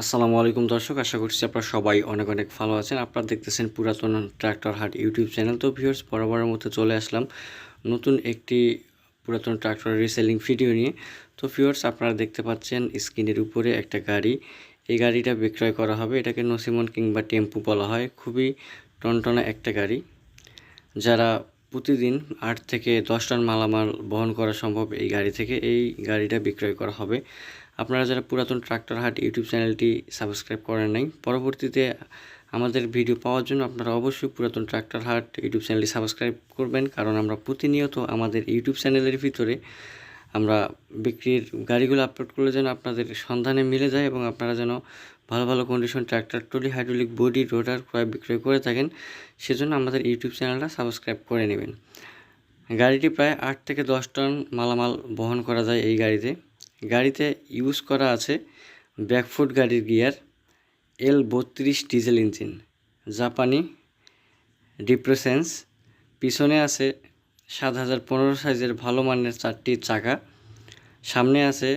আসসালামু আলাইকুম দর্শক, আশা করছি আপনারা সবাই অনেক অনেক ভালো আছেন। আপনারা দেখতেছেন পুরাতন ট্র্যাক্টর হাট ইউটিউব চ্যানেল। তো ভিউয়ার্স, বরাবরের মতো চলে আসলাম নতুন একটি পুরাতন ট্রাক্টর রিসেলিং ভিডিও নিয়ে। তো ভিউয়ার্স, আপনারা দেখতে পাচ্ছেন স্ক্রিনের উপরে একটা গাড়ি। এই গাড়িটা বিক্রয় করা হবে, এটাকে নসিমন কিংবা টেম্পু বলা হয়। খুবই টনটনা একটা গাড়ি, যারা প্রতিদিন আট থেকে দশ টন মালামাল বহন করা সম্ভব এই গাড়ি থেকে এই গাড়িটা বিক্রয় করা হবে। আপনারা যারা পুরাতন ট্রাক্টর হাট ইউটিউব চ্যানেলটি সাবস্ক্রাইব করেন নাই, পরবর্তীতে আমাদের ভিডিও পাওয়ার জন্য আপনারা অবশ্যই পুরাতন ট্রাক্টর হাট ইউটিউব চ্যানেলটি সাবস্ক্রাইব করবেন, কারণ আমরা প্রতিনিয়ত আমাদের ইউটিউব চ্যানেলের ভিতরে আমরা বিক্রির গাড়িগুলো আপলোড করলে যেন আপনাদের সন্ধানে মিলে যায় এবং আপনারা যেন ভালো ভালো condition tractor trolley hydraulic body রোডার ক্রয় বিক্রয় করে থাকেন, সেজন্য আমাদের ইউটিউব চ্যানেলটা সাবস্ক্রাইব করে নেবেন। গাড়িটি প্রায় আট থেকে দশ টন মালামাল বহন করা যায় এই গাড়িতে। গাড়িতে ইউজ করা আছে ব্যাকফুট গাড়ির গিয়ার, এল বত্রিশ ডিজেল ইঞ্জিন, জাপানি ডিপ্রেসেন্স, পিছনে আছে সাত হাজার পনেরো সাইজের ভালো মানের চারটি চাকা, সামনে আছে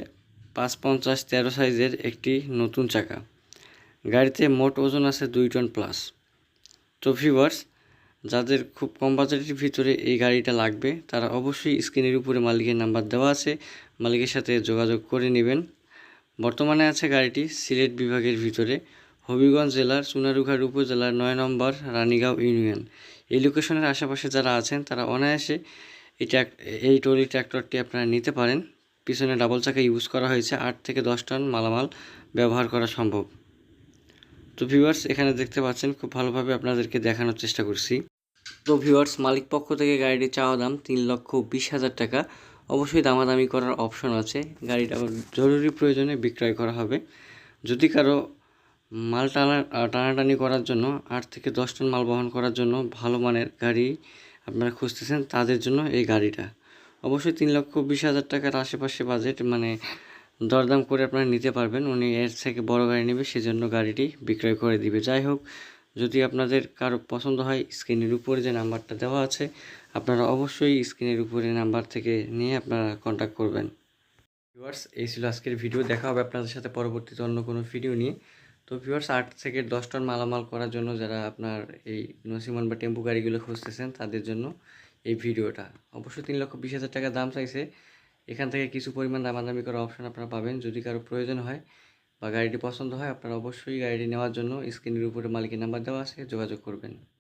পাঁচ পঞ্চাশ তেরো সাইজের একটি নতুন চাকা। গাড়িতে মোট ওজন আছে দুই টন প্লাস। ভিউয়ার্স যাদের খুব কম বাজেটের ভিতরে এই গাড়িটা লাগবে, তারা অবশ্যই স্ক্রিনের উপরে মালিকের নাম্বার দেওয়া আছে। মালিকের সাথে যোগাযোগ করে নেবেন। বর্তমানে আছে গাড়িটি সিলেট বিভাগের ভিতরে, হবিগঞ্জ জেলার চুনারুঘাট উপজেলার নয় নম্বর, রানীগাঁও ইউনিয়ন। এই লোকেশনের আশেপাশে যারা আছেন, তারা অনায়াসে এই ট্র্যাক এই ট্রলি ট্র্যাক্টরটি আপনারা নিতে পারেন। পিছনে ডাবল চাকা ইউজ করা হয়েছে, আট থেকে দশ টন মালামাল ব্যবহার করা সম্ভব। তো ভিউয়ার্স এখানে দেখতে পাচ্ছেন, খুব ভালোভাবে আপনাদেরকে দেখানোর চেষ্টা করছি। তো ভিউয়ার্স মালিক পক্ষ থেকে গাড়িটি চাওয়া দাম তিন লক্ষ বিশ হাজার টাকা। অবশ্যই দামাদামি করার অপশন আছে। গাড়িটা আবার জরুরি প্রয়োজনে বিক্রয় করা হবে। যদি কারও মাল টানা টানাটানি করার জন্য, আট থেকে দশ টন মাল বহন করার জন্য ভালো মানের গাড়ি আপনারা খুঁজতেছেন, তাদের জন্য এই গাড়িটা। অবশ্যই তিন লক্ষ বিশ হাজার টাকার আশেপাশে বাজেট মানে দরদাম করে আপনারা নিতে পারবেন। উনি এর থেকে বড় গাড়ি নেবে, সেজন্য গাড়িটি বিক্রয় করে দিবে। যাই হোক, যদি আপনাদের কারও পছন্দ হয়, স্ক্রিনের উপরে যে নাম্বারটা দেওয়া আছে, আপনারা অবশ্যই স্ক্রিনের উপরে নাম্বার থেকে নিয়ে আপনারা কন্ট্যাক্ট করবেন। ভিউয়ার্স, এই ছিল আজকের ভিডিও। দেখা হবে আপনাদের সাথে পরবর্তীতে অন্য কোনো ভিডিও নিয়ে। তো ভিউয়ার্স, আট থেকে দশ টন মালামাল করার জন্য যারা আপনার এই নসিমন বা টেম্পু গাড়িগুলো খুঁজতেছেন, তাদের জন্য এই ভিডিওটা। অবশ্যই তিন লক্ষ বিশ হাজার টাকা দাম চাইছে। এখান থেকে কিছু পরিমাণ দামাদামি করার অপশন আপনারা পাবেন। যদি কারও প্রয়োজন হয় বা গাড়িটি পছন্দ হয়, আপনারা অবশ্যই গাড়িটি নেওয়ার জন্য স্ক্রিনের উপরে মালিকের নাম্বার দেওয়া আছে, যোগাযোগ করবেন।